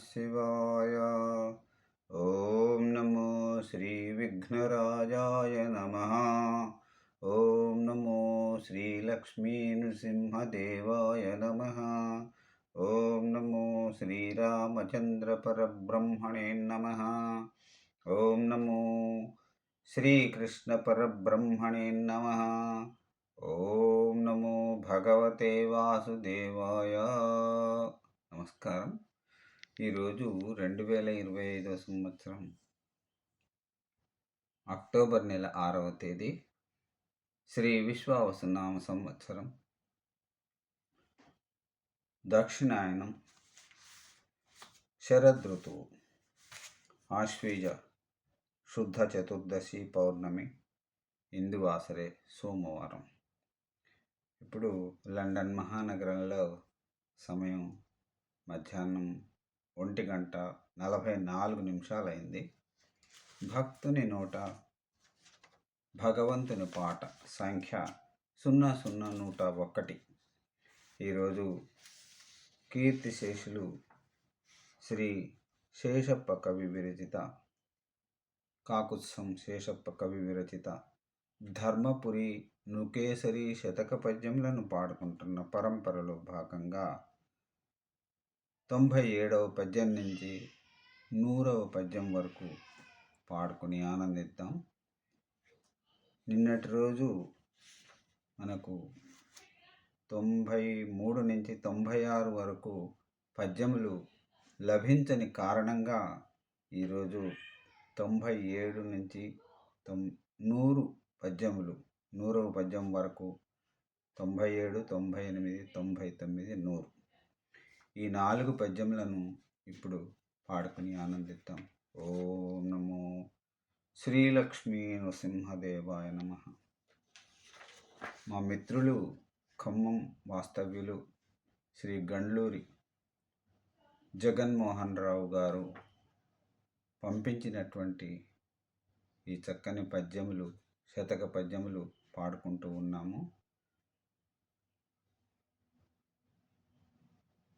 శివాయ ఓం నమో శ్రీ విఘ్నరాజాయ నమ ఓం నమో శ్రీ లక్ష్మీ నృసింహదేవాయ నమ ఓం నమో శ్రీరామచంద్ర పరబ్రహ్మణే నమ ఓం నమో శ్రీకృష్ణ పరబ్రహ్మణే నమ ఓం నమో భగవతే వాసుదేవాయ నమస్కారం ఈరోజు రెండు వేల ఇరవై ఐదవ సంవత్సరం. అక్టోబర్ నెల ఆరవ తేదీ. శ్రీ విశ్వావసునామ సంవత్సరం. దక్షిణాయనం. శరదృతువు ఆశ్వీజ. శుద్ధ చతుర్దశి పౌర్ణమి. ఇందువాసరే సోమవారం. ఇప్పుడు లండన్ మహానగరంలో సమయం మధ్యాహ్నం ఒంటి గంట నలభై నాలుగు నిమిషాలైంది. భక్తుని నోట భగవంతుని పాట సంఖ్య సున్నా సున్నా నూట ఒకటి. ఈరోజు కీర్తిశేషులు శ్రీ శేషప్ప కవి విరచిత కాకుత్సం శేషప్ప కవి విరచిత ధర్మపురి నుకేసరి శతక పద్యములను పాడుకుంటున్న పరంపరలో భాగంగా తొంభై ఏడవ పద్యం నుంచి నూరవ పద్యం వరకు పాడుకుని ఆనందిద్దాం. నిన్నటి రోజు మనకు తొంభై మూడు నుంచి తొంభై ఆరు వరకు పద్యములు లభించని కారణంగా ఈరోజు తొంభై ఏడు నుంచి తొం నూరు పద్యములు నూరవ పద్యం వరకు తొంభై ఏడు తొంభై ఎనిమిది తొంభై తొమ్మిది నూరు. ఈ నాలుగు పద్యములను ఇప్పుడు పాడుకుని ఆనందిద్దాం. ఓం నమో శ్రీలక్ష్మీ నృసింహదేవాయ నమ. మా మిత్రులు ఖమ్మం వాస్తవ్యులు శ్రీ గండ్లూరి జగన్మోహన్ రావు గారు పంపించినటువంటి ఈ చక్కని పద్యములు శతక పద్యములు పాడుకుంటూ ఉన్నాము.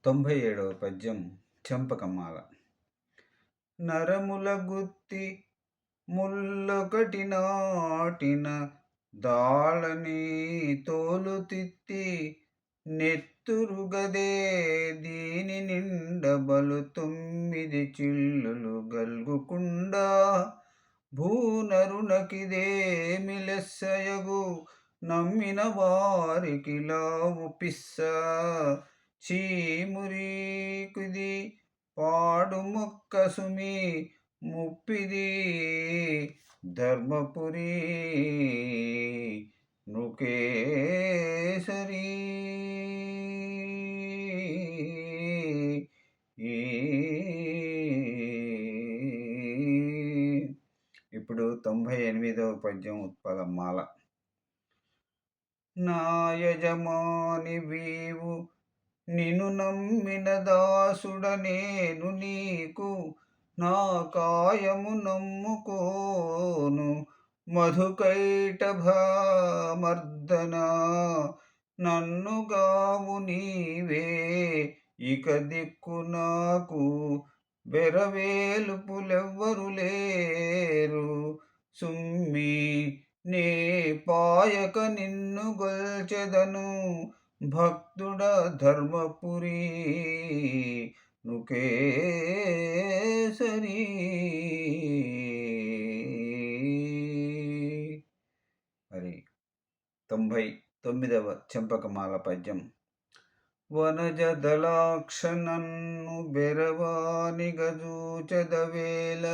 తొంభై ఏడవ పద్యం చెంపకమ్మాల. నరముల గుత్తి ముల్లొకటి నాటిన దాళని తోలు తిత్తి నెత్తురుగదే దీని నిండబలు తొమ్మిది చిల్లులు గల్గుకుండా భూనరునకిదేమి లెస్సయగు నమ్మిన వారికి లావు పిస్స చీమురీకుది పాడు మొక్క సుమి ముప్పిది ధర్మపురి నృకేసరి. ఇప్పుడు తొంభై ఎనిమిదవ పద్యం ఉత్పలమాల నా యజమాని వీవు నిను నమ్మిన దాసుడ నేను నీకు నా కాయము నమ్ముకోను మధుకైటభమర్దన నన్నుగావు నీవే. ఇక దిక్కు నాకు బెరవేలుపులెవ్వరు లేరు. సుమ్మి నే పాయక నిన్ను గొల్చెదను. భక్తుడ ధర్మపురి నుకేసరి మరి తొంభై తొమ్మిదవ చెంపకమాల పద్యం. వనజ దళాక్ష నన్ను బెరవాని గజూచదవేల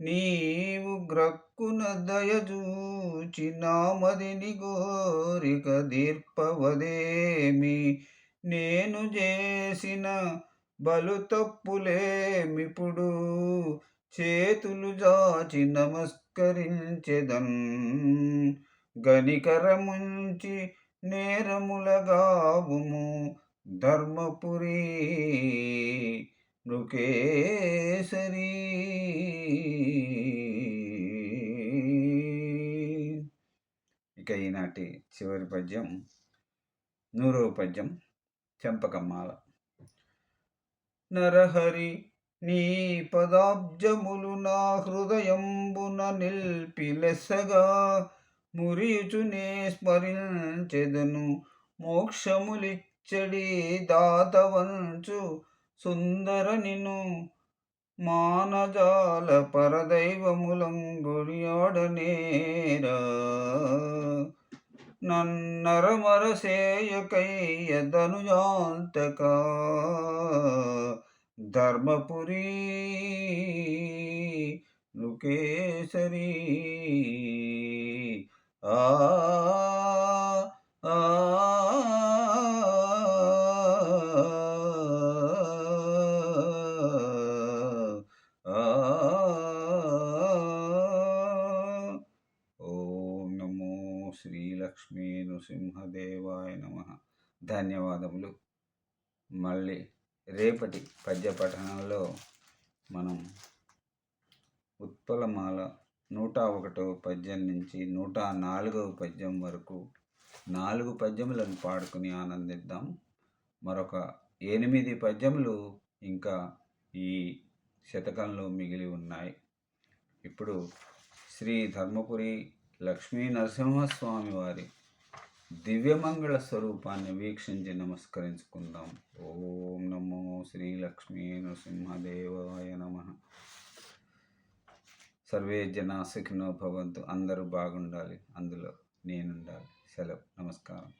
నీవు గ్రక్కున దయజూచి నామదిని గోరిక దీర్పవదేమి? నేను చేసిన బలు తప్పులేమిప్పుడు చేతులు జాచి నమస్కరించెదన్. గనికరముంచి నేరములగావుము ధర్మపురి. నృకేసరి ఇక ఈనాటి చివరి పద్యం నూరవ పద్యం చెంపకమ్మాల. నరహరి నీ పదాబ్జములు నా హృదయంబున నిల్పిలెసగా మురియుచునే స్మరించెదను. మోక్షములిచ్చడి దాతవంచు సుందర నిను మానజాల పరదైవములంగొడియాడనేరా నన్నరమరసేయకయ్యదను జాంతక ధర్మపురి లుకేసరి. ఆ శ్రీలక్ష్మీ శ్రీ లక్ష్మీ నృసింహదేవాయ నమ. ధన్యవాదములు. మళ్ళీ రేపటి పద్య పఠనంలో మనం ఉత్పలమాల నూట ఒకటవ పద్యం నుంచి నూట నాలుగవ పద్యం వరకు నాలుగు పద్యములను పాడుకుని ఆనందిద్దాం. మరొక ఎనిమిది పద్యములు ఇంకా ఈ శతకంలో మిగిలి ఉన్నాయి. ఇప్పుడు శ్రీ ధర్మపురి లక్ష్మీ నరసింహస్వామి వారి దివ్యమంగళ స్వరూపాన్ని వీక్షించి నమస్కరించుకుందాం. ఓం నమో శ్రీ లక్ష్మీ నరసింహదేవాయ నమ. సర్వే జనా సుఖినో భవంతు. అందరూ బాగుండాలి. అందులో నేనుండాలి. సెలవు. నమస్కారం.